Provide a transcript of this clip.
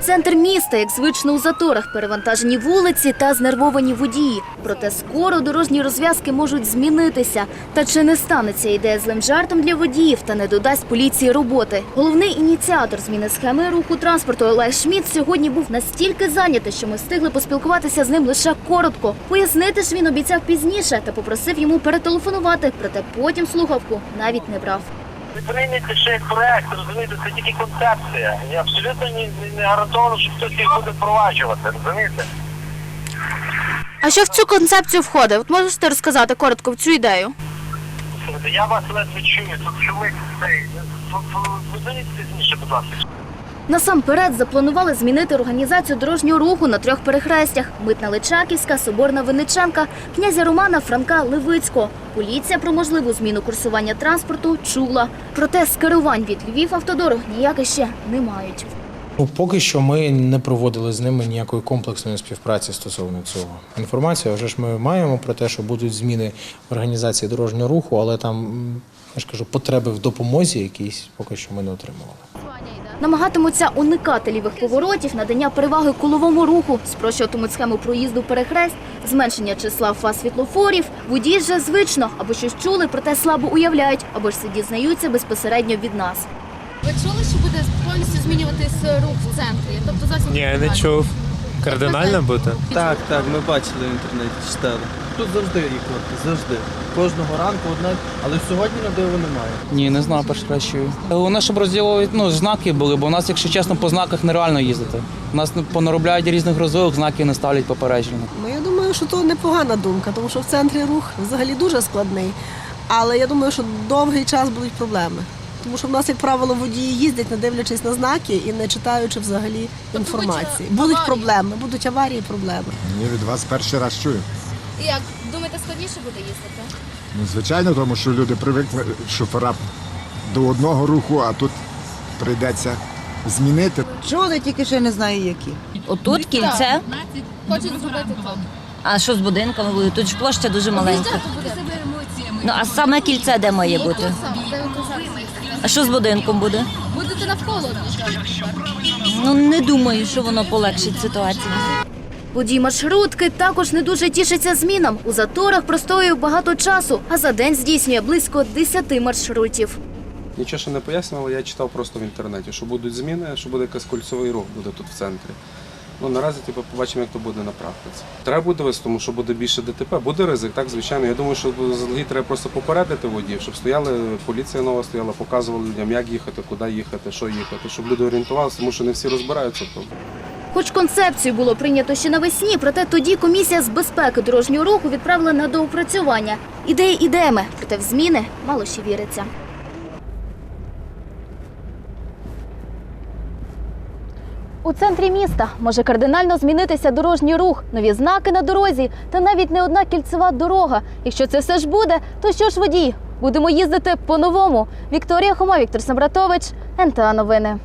Центр міста, як звично у заторах, перевантажені вулиці та знервовані водії. Проте скоро дорожні розв'язки можуть змінитися. Та чи не стане ця ідея злим жартом для водіїв та не додасть поліції роботи? Головний ініціатор зміни схеми руху транспорту Олег Шміт сьогодні був настільки зайнятий, що ми встигли поспілкуватися з ним лише коротко. Пояснити ж він обіцяв пізніше та попросив йому перетелефонувати. Проте потім слухавку навіть не брав. Прийняти ще як проект, розумієте, це тільки концепція. І абсолютно не, не гарантовано, що хтось їх буде впроваджувати, розумієте? А що в цю концепцію входить? От можете розказати коротко в цю ідею? Я вас ледве чую, тут шумить цей. Позвоніть пізніше, будь ласка. Насамперед запланували змінити організацію дорожнього руху на трьох перехрестях: Митна Личаківська, Соборна Винничанка, князя Романа Франка Левицького. Поліція про можливу зміну курсування транспорту чула. Проте скерувань від Львів автодорог ніяк ще не мають. Ну, поки що ми не проводили з ними ніякої комплексної співпраці стосовно цього. Інформація вже ж ми маємо про те, що будуть зміни в організації дорожнього руху, але там я ж кажу, потреби в допомозі якісь поки що ми не отримували. Намагатимуться уникати лівих поворотів, надання переваги коловому руху, спрощуватимуть схему проїзду перехрест, зменшення числа фаз світлофорів. Водії вже звично або щось чули, проте слабо уявляють, або ж це дізнаються безпосередньо від нас. Ви чули, що буде повністю змінюватись рух в центрі? Тобто зовсім Ні, не чув. Кардинально буде? Так, так, ми бачили в інтернеті, читали. Тут завжди їх завжди. Кожного ранку одна, але сьогодні на диво немає. Ні, не знаю, раз чую. Головне, щоб розділові ну, знаки були, бо у нас, якщо чесно, по знаках нереально їздити. У нас понаробляють різних розвилок, знаків не ставлять попередження. Ну, я думаю, що то непогана думка, тому що в центрі рух взагалі дуже складний. Але я думаю, що довгий час будуть проблеми. Тому що в нас, як правило, водії їздять, не дивлячись на знаки і не читаючи взагалі інформації. Будуть проблеми, будуть аварії, проблеми. Ні, від вас перший раз чую. І як думаєте, складніше буде їздити? Ну, звичайно, тому що люди привикли шофера до одного руху, а тут прийдеться змінити. Чули, тільки ще не знаю які. Отут кільце. Хочуть зробити тут. А що з будинками буде? Тут ж площа дуже маленька. Ну а саме кільце де має бути? Де ви казали. А що з будинком буде? Будете навколо. Ну не думаю, що воно полегшить ситуацію. Водій маршрутки також не дуже тішиться змінам. У заторах простоює багато часу, а за день здійснює близько 10 маршрутів. Нічого ще не пояснювали, я читав просто в інтернеті, що будуть зміни, що буде якийсь кольцевий рух буде тут в центрі. Ну наразі типу, побачимо, як то буде на практиці. Треба буде вести, тому що буде більше ДТП, буде ризик, так звичайно. Я думаю, що заздалегідь треба просто попередити водіїв, щоб стояли, поліція нова стояла, показували людям, як їхати, куди їхати, що їхати, щоб люди орієнтувалися, тому що не всі розбираються в тому. Хоч концепцію було прийнято ще навесні, проте тоді комісія з безпеки дорожнього руху відправила на доопрацювання. Ідеї ідеями, проте в зміни мало ще віриться. У центрі міста може кардинально змінитися дорожній рух, нові знаки на дорозі та навіть не одна кільцева дорога. Якщо це все ж буде, то що ж водій? Будемо їздити по-новому. Вікторія Хома, Віктор Самбратович, НТА Новини.